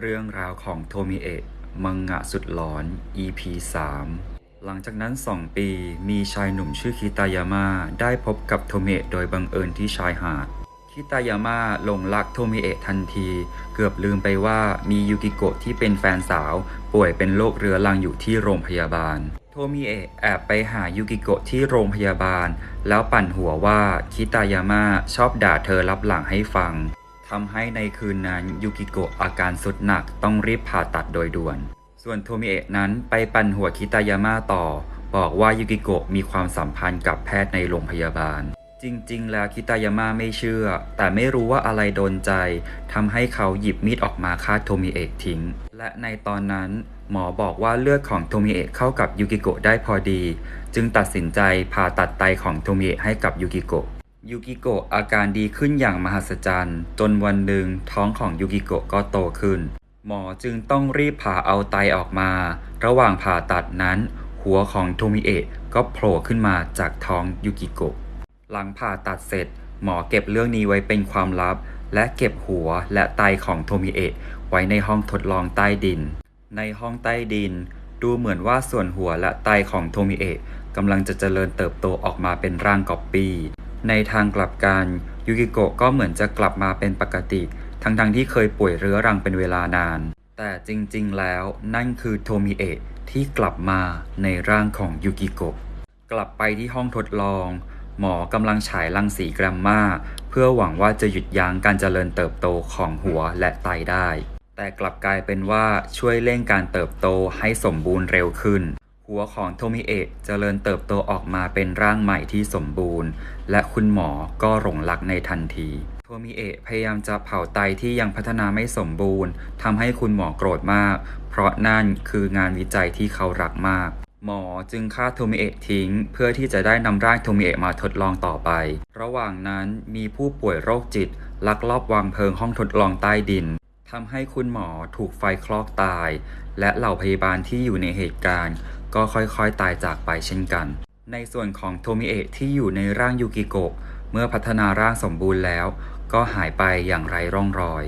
เรื่องราวของโทมิเอะมังงะสุดหลอน EP 3 หลังจากนั้น 2 ปีมีชายหนุ่มชื่อคิตายาม่าได้พบกับโทมิเอะโดยบังเอิญที่ชายหาด คิตายาม่าหลงรักโทมิเอะทันที เกือบลืมไปว่ามียูกิโกะที่เป็นแฟนสาว ป่วยเป็นโรคเรื้อรังอยู่ที่โรงพยาบาล โทมิเอะแอบไปหายูกิโกะที่โรงพยาบาล แล้วปั่นหัวว่าคิตายาม่าชอบด่าเธอรับหลังให้ฟัง ทำให้ในคืนนั้นยูกิโกะอาการสุดหนักต้องรีบผ่าตัดโดยด่วน ส่วนโทมิเอะนั้นไปปั่นหัวคิตายาม่าต่อ บอกว่ายูกิโกะมีความสัมพันธ์กับแพทย์ในโรงพยาบาล จริงๆ แล้วคิตายาม่าไม่เชื่อ แต่ไม่รู้ว่าอะไรโดนใจทำให้เขาหยิบมีดออกมาฆ่าโทมิเอะทิ้ง และในตอนนั้นหมอบอกว่าเลือดของโทมิเอะเข้ากับยูกิโกะได้พอดี จึงตัดสินใจผ่าตัดไตของโทมิเอะให้กับยูกิโกะ ยูกิโกะอาการดีขึ้นอย่างมหัศจรรย์ จนวันหนึ่งท้องของยูกิโกะก็โตขึ้น หมอจึงต้องรีบผ่าเอาไตออกมา ระหว่างผ่าตัดนั้น หัวของโทมิเอะก็โผล่ขึ้นมาจากท้องยูกิโกะหลังผ่าตัดเสร็จ หมอเก็บเรื่องนี้ไว้เป็นความลับ และเก็บหัวและไตของโทมิเอะไว้ในห้องทดลองใต้ดิน ในห้องใต้ดิน ดูเหมือนว่าส่วนหัวและไตของโทมิเอะกำลังจะเจริญเติบโตออกมาเป็นร่างก๊อปปี้ ในทางกลับกันยูกิโกะก็เหมือนจะกลับมาเป็นปกติ ทั้งๆทที่เคยป่วยเรื้อรังเป็นเวลานาน แต่จริงๆแล้วนั่นคือโทมิเอะที่กลับมาในร่างของยูกิโกะกลับไปที่ห้องทดลอง หมอกำลังฉายรังสีแกรมมาเพื่อหวังว่าจะหยุดยั้งการเจริญเติบโตของหัวและไตได้ แต่กลับกลายเป็นว่าช่วยเร่งการเติบโตให้สมบูรณ์เร็วขึ้น หัวของโทมิเอะเจริญเติบโตออกมาเป็นร่างใหม่ที่สมบูรณ์ และคุณหมอก็หลงรักในทันที โทมิเอะพยายามจะเผาไตที่ยังพัฒนาไม่สมบูรณ์ทำให้คุณหมอโกรธมาก เพราะนั่นคืองานวิจัยที่เขารักมาก หมอจึงฆ่าโทมิเอะทิ้ง เพื่อที่จะได้นำร่างโทมิเอะมาทดลองต่อไป ระหว่างนั้นมีผู้ป่วยโรคจิตลักลอบวางเพลิงห้องทดลองใต้ดิน ทำให้คุณหมอถูกไฟคลอกตาย และเหล่าพยาบาลที่อยู่ในเหตุการณ์ ก็ค่อยๆ ตายจากไปเช่นกัน ในส่วนของโทมิเอะที่อยู่ในร่างยูกิโกะเมื่อพัฒนาร่างสมบูรณ์แล้ว ก็หายไปอย่างไร้ร่องรอย